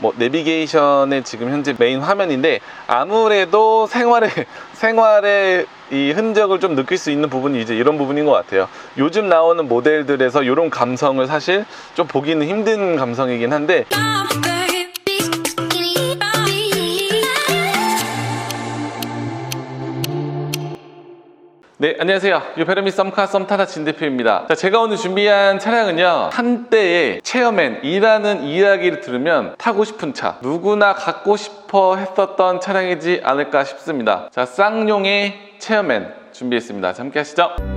뭐 내비게이션의 지금 현재 메인 화면인데 아무래도 생활에 생활의 이 흔적을 좀 느낄 수 있는 부분이 이제 이런 부분인 것 같아요. 요즘 나오는 모델들에서 이런 감성을 사실 좀 보기는 힘든 감성이긴 한데 네, 안녕하세요. 유페르미 썸카 썸타다 진 대표입니다. 자, 제가 오늘 준비한 차량은요, 한때의 체어맨이라는 이야기를 들으면 타고 싶은 차, 누구나 갖고 싶어 했었던 차량이지 않을까 싶습니다. 자, 쌍용의 체어맨 준비했습니다. 자, 함께 하시죠.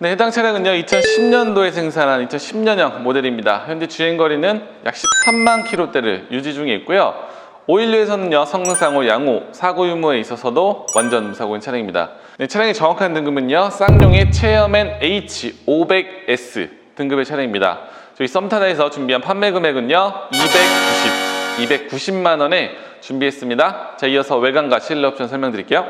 네, 해당 차량은요, 2010년도에 생산한 2010년형 모델입니다. 현재 주행거리는 약 13만 킬로대를 유지 중에 있고요. 512에서는요, 성능상호 양호, 사고 유무에 있어서도 완전 무사고인 차량입니다. 네, 차량의 정확한 등급은요, 쌍용의 체어맨 H500S 등급의 차량입니다. 저희 썸타다에서 준비한 판매 금액은요, 290, 290만 원에 준비했습니다. 자, 이어서 외관과 실내 옵션 설명드릴게요.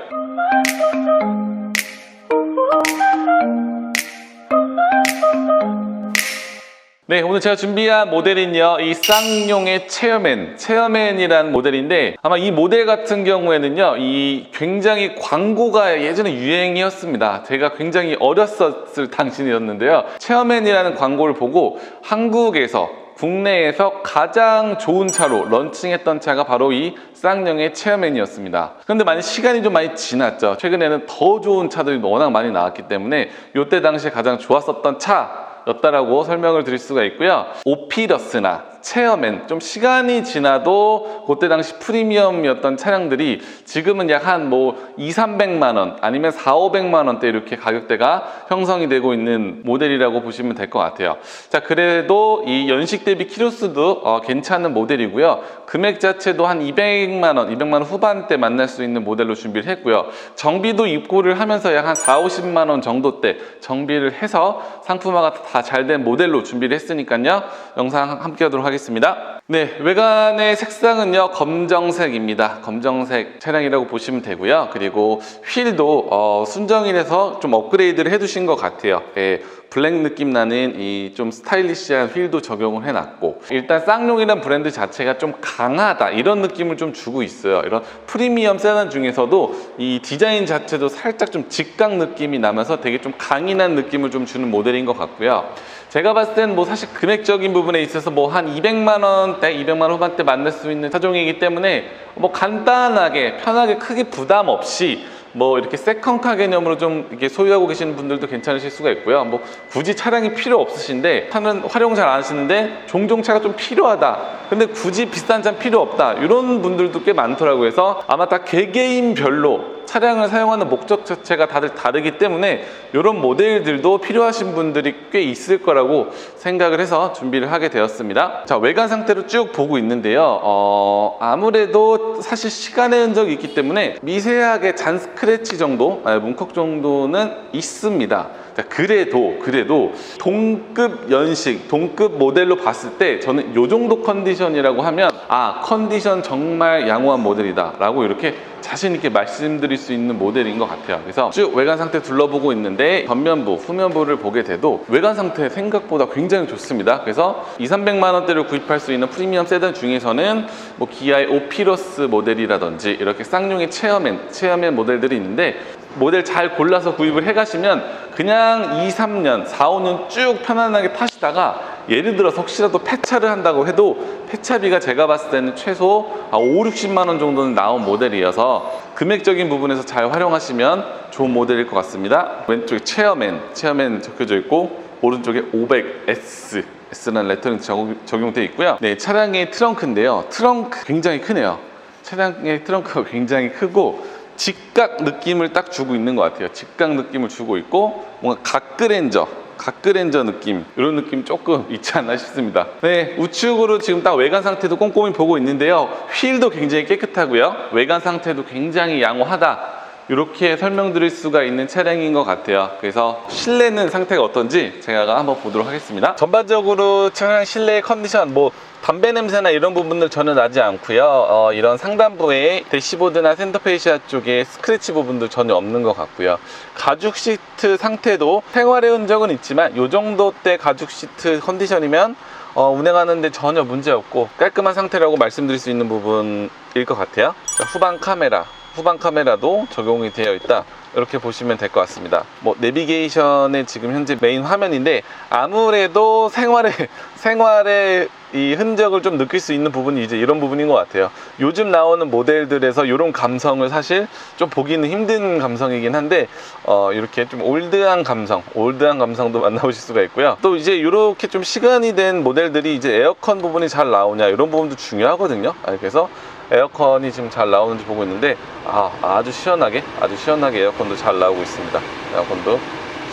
네, 오늘 제가 준비한 모델은요, 이 쌍용의 체어맨, 체어맨이라는 모델인데, 아마 이 모델 같은 경우에는요, 이 굉장히 광고가 예전에 유행이었습니다. 제가 굉장히 어렸었을 당시이었는데요. 체어맨이라는 광고를 보고 한국에서 국내에서 가장 좋은 차로 런칭했던 차가 바로 이 쌍용의 체어맨이었습니다. 그런데 많이 시간이 좀 많이 지났죠. 최근에는 더 좋은 차들이 워낙 많이 나왔기 때문에 이때 당시에 가장 좋았었던 차 였다라고 설명을 드릴 수가 있고요. 오피러스나 체어맨 좀 시간이 지나도 그때 당시 프리미엄이었던 차량들이 지금은 약 한 뭐 2, 300만 원 아니면 4, 500만 원대 이렇게 가격대가 형성이 되고 있는 모델이라고 보시면 될 것 같아요. 자, 그래도 이 연식 대비 키로수도 어, 괜찮은 모델이고요. 금액 자체도 한 200만 원, 200만 원 후반대 만날 수 있는 모델로 준비를 했고요. 정비도 입고를 하면서 약 한 4, 50만 원 정도대 정비를 해서 상품화가 다 잘 된 모델로 준비를 했으니까요. 영상 함께 하도록 하겠습니다. 하겠습니다. 네, 외관의 색상은요, 검정색입니다. 검정색 차량이라고 보시면 되고요. 그리고 휠도 어, 순정이라서 좀 업그레이드를 해두신 것 같아요. 예, 블랙 느낌 나는 이 좀 스타일리시한 휠도 적용을 해놨고 일단 쌍용이라는 브랜드 자체가 좀 강하다 이런 느낌을 좀 주고 있어요. 이런 프리미엄 세단 중에서도 이 디자인 자체도 살짝 좀 직각 느낌이 나면서 되게 좀 강인한 느낌을 좀 주는 모델인 것 같고요. 제가 봤을 땐 뭐 사실 금액적인 부분에 있어서 뭐 한 200만 원 대, 200만 원 후반대 만날 수 있는 차종이기 때문에 뭐 간단하게 편하게 크게 부담 없이 뭐 이렇게 세컨카 개념으로 좀 이렇게 소유하고 계시는 분들도 괜찮으실 수가 있고요. 뭐 굳이 차량이 필요 없으신데 차는 활용 잘 안 하시는데 종종 차가 좀 필요하다. 근데 굳이 비싼 차 필요 없다. 이런 분들도 꽤 많더라고요. 그래서 아마 다 개개인별로 차량을 사용하는 목적 자체가 다들 다르기 때문에 이런 모델들도 필요하신 분들이 꽤 있을 거라고 생각을 해서 준비를 하게 되었습니다. 자, 외관 상태로 쭉 보고 있는데요. 어, 아무래도 사실 시간의 흔적이 있기 때문에 미세하게 잔 스크래치 정도, 아, 문콕 정도는 있습니다. 자, 그래도, 그래도 동급 연식, 동급 모델로 봤을 때 저는 이 정도 컨디션이라고 하면 아, 컨디션 정말 양호한 모델이다. 라고 이렇게 자신 있게 말씀드릴 수 있는 모델인 것 같아요. 그래서 쭉 외관 상태 둘러보고 있는데 전면부, 후면부를 보게 돼도 외관 상태 생각보다 굉장히 좋습니다. 그래서 2, 300만 원대를 구입할 수 있는 프리미엄 세단 중에서는 뭐 기아의 오피러스 모델이라든지 이렇게 쌍용의 체어맨, 체어맨 모델들이 있는데 모델 잘 골라서 구입을 해 가시면 그냥 2, 3년, 4, 5년 쭉 편안하게 타시다가 예를 들어서 혹시라도 폐차를 한다고 해도 폐차비가 제가 봤을 때는 최소 5, 60만 원 정도는 나온 모델이어서 금액적인 부분에서 잘 활용하시면 좋은 모델일 것 같습니다. 왼쪽에 체어맨, 체어맨 적혀져 있고 오른쪽에 500S S라는 레터링 적용되어 있고요. 네, 차량의 트렁크인데요. 트렁크 굉장히 크네요. 차량의 트렁크가 굉장히 크고 직각 느낌을 딱 주고 있는 것 같아요. 직각 느낌을 주고 있고 뭔가 각그랜저 각그랜저 느낌 이런 느낌 조금 있지 않나 싶습니다. 네 우측으로 지금 딱 외관 상태도 꼼꼼히 보고 있는데요. 휠도 굉장히 깨끗하고요. 외관 상태도 굉장히 양호하다. 이렇게 설명드릴 수가 있는 차량인 것 같아요. 그래서 실내는 상태가 어떤지 제가 한번 보도록 하겠습니다. 전반적으로 차량 실내 컨디션 뭐 담배 냄새나 이런 부분들 전혀 나지 않고요. 어, 이런 상단부에 대시보드나 센터페이시아 쪽에 스크래치 부분도 전혀 없는 것 같고요. 가죽 시트 상태도 생활의 흔적은 있지만 이 정도 때 가죽 시트 컨디션이면 어, 운행하는데 전혀 문제 없고 깔끔한 상태라고 말씀드릴 수 있는 부분일 것 같아요. 자, 후방 카메라, 후방 카메라도 적용이 되어 있다. 이렇게 보시면 될 것 같습니다. 뭐 내비게이션의 지금 현재 메인 화면인데 아무래도 생활의 생활의 이 흔적을 좀 느낄 수 있는 부분이 이제 이런 부분인 것 같아요. 요즘 나오는 모델들에서 이런 감성을 사실 좀 보기는 힘든 감성이긴 한데 어, 이렇게 좀 올드한 감성, 올드한 감성도 만나보실 수가 있고요. 또 이제 이렇게 좀 시간이 된 모델들이 이제 에어컨 부분이 잘 나오냐 이런 부분도 중요하거든요. 아, 그래서 에어컨이 지금 잘 나오는지 보고 있는데 아, 아주 시원하게 아주 시원하게 에어컨도 잘 나오고 있습니다. 에어컨도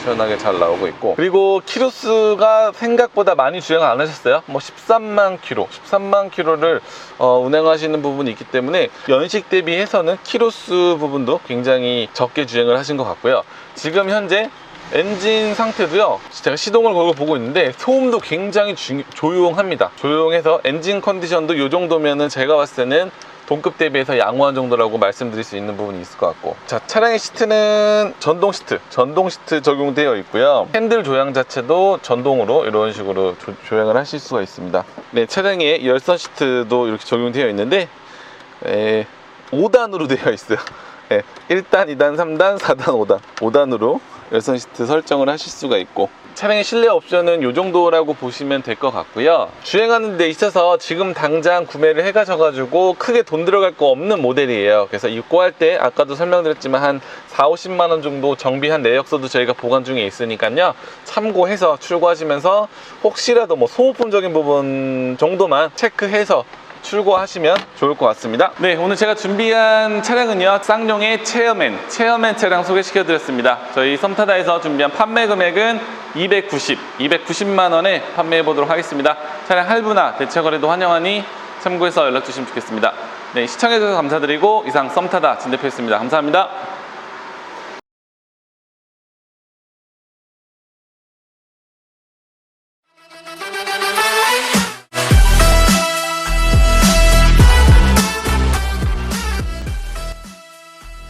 시원하게 잘 나오고 있고. 그리고 키로수가 생각보다 많이 주행을 안 하셨어요? 뭐 13만 킬로 13만 킬로를 어, 운행하시는 부분이 있기 때문에 연식 대비해서는 키로수 부분도 굉장히 적게 주행을 하신 것 같고요. 지금 현재 엔진 상태도요 제가 시동을 걸고 보고 있는데 소음도 굉장히 중- 조용합니다. 조용해서 엔진 컨디션도 이 정도면은 제가 봤을 때는 동급 대비해서 양호한 정도라고 말씀드릴 수 있는 부분이 있을 것 같고. 자 차량의 시트는 전동 시트 전동 시트 적용되어 있고요. 핸들 조향 자체도 전동으로 이런 식으로 조, 조향을 하실 수가 있습니다. 네 차량의 열선 시트도 이렇게 적용되어 있는데 에, 5단으로 되어 있어요. 예, 1단, 2단, 3단, 4단, 5단. 5단으로 열선 시트 설정을 하실 수가 있고 차량의 실내 옵션은 이 정도라고 보시면 될 것 같고요. 주행하는 데 있어서 지금 당장 구매를 해 가셔 가지고 크게 돈 들어갈 거 없는 모델이에요. 그래서 입고 할 때 아까도 설명드렸지만 한 4, 50만 원 정도 정비한 내역서도 저희가 보관 중에 있으니까요. 참고해서 출고하시면서 혹시라도 뭐 소모품적인 부분 정도만 체크해서 출고하시면 좋을 것 같습니다. 네, 오늘 제가 준비한 차량은요, 쌍용의 체어맨, 체어맨 차량 소개시켜 드렸습니다. 저희 썸타다에서 준비한 판매 금액은 290, 290만 원에 판매해 보도록 하겠습니다. 차량 할부나 대체 거래도 환영하니 참고해서 연락 주시면 좋겠습니다. 네, 시청해 주셔서 감사드리고 이상 썸타다 진대표였습니다. 감사합니다.